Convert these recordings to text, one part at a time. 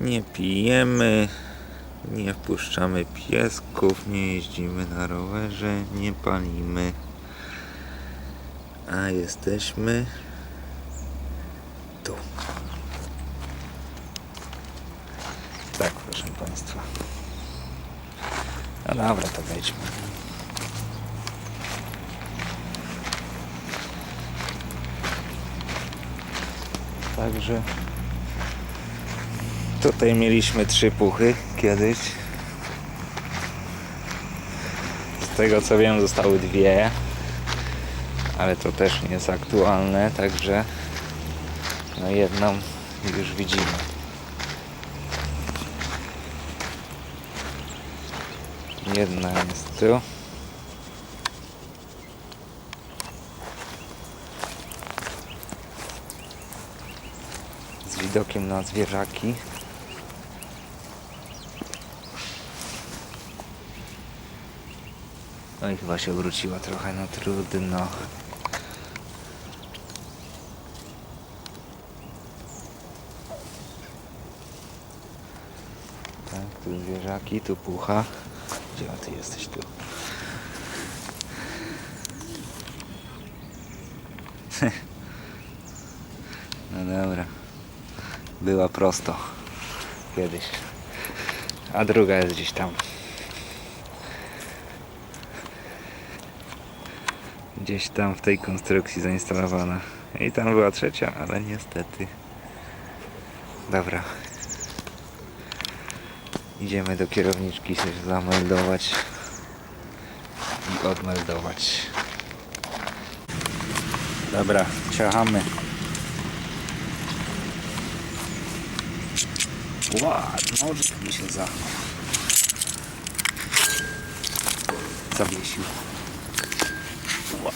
Nie pijemy, nie wpuszczamy piesków, nie jeździmy na rowerze, nie palimy. A jesteśmy tu. Tak, proszę Państwa. No dobra, to wejdźmy. Także tutaj mieliśmy trzy puchy kiedyś. Z tego co wiem zostały dwie, ale to też nie jest aktualne, także no jedną już widzimy. Jedna jest tu. Z widokiem na zwierzaki. No i chyba się wróciła trochę, no trudno. Tak, tu zwierzaki, tu pucha. Gdzie ty jesteś tu? No dobra. Była prosto. Kiedyś. A druga jest gdzieś tam. Gdzieś tam w tej konstrukcji zainstalowana. I tam była trzecia, ale niestety. Dobra. Idziemy do kierowniczki się zameldować i odmeldować. Dobra, ciachamy. Ładno, nożyk mi się za... zawiesił. Ła.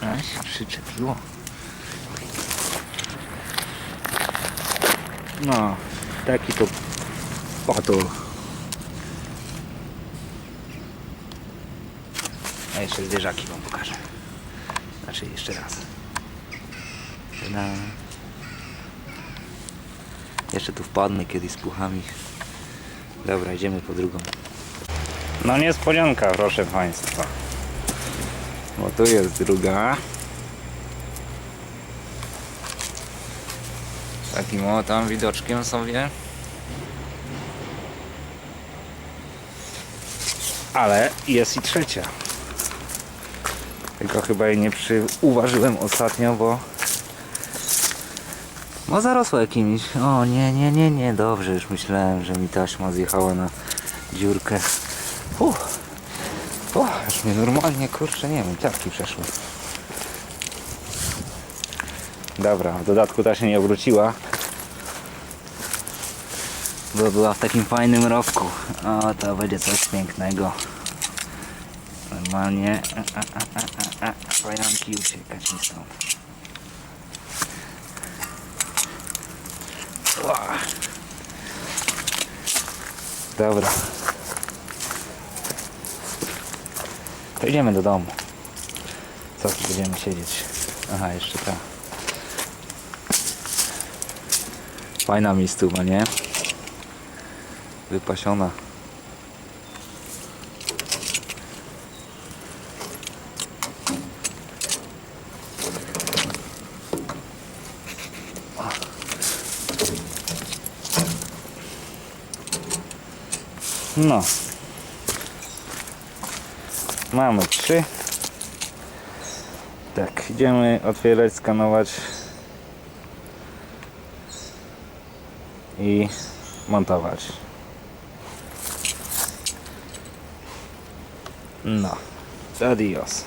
A się przyczepiło. No, taki to patul. A jeszcze zwierzaki wam pokażę. Znaczy jeszcze raz. Na... Jeszcze tu wpadnę kiedyś z puchami. Dobra, idziemy po drugą. No niespodzianka, proszę Państwa. Bo tu jest druga. Takim o tam widoczkiem sobie. Ale jest i trzecia. Tylko chyba jej nie przyuważyłem ostatnio, bo no zarosło jakimiś. O nie, nie, nie, nie, dobrze, już myślałem, że mi taśma zjechała na dziurkę. Uff. O, aż mnie normalnie, kurczę, nie wiem, ciapki przeszły. Dobra, w dodatku ta się nie obróciła. Bo była w takim fajnym rowku. O, to będzie coś pięknego. Normalnie. A, a, a, a. Pająki uciekać mi. Ła. Dobra. Idziemy do domu. Co tu będziemy siedzieć? Aha, jeszcze ta. Fajna mistuwa, nie? Wypasiona. No. Mamy trzy. Tak, idziemy otwierać, skanować i montować. No. Adios.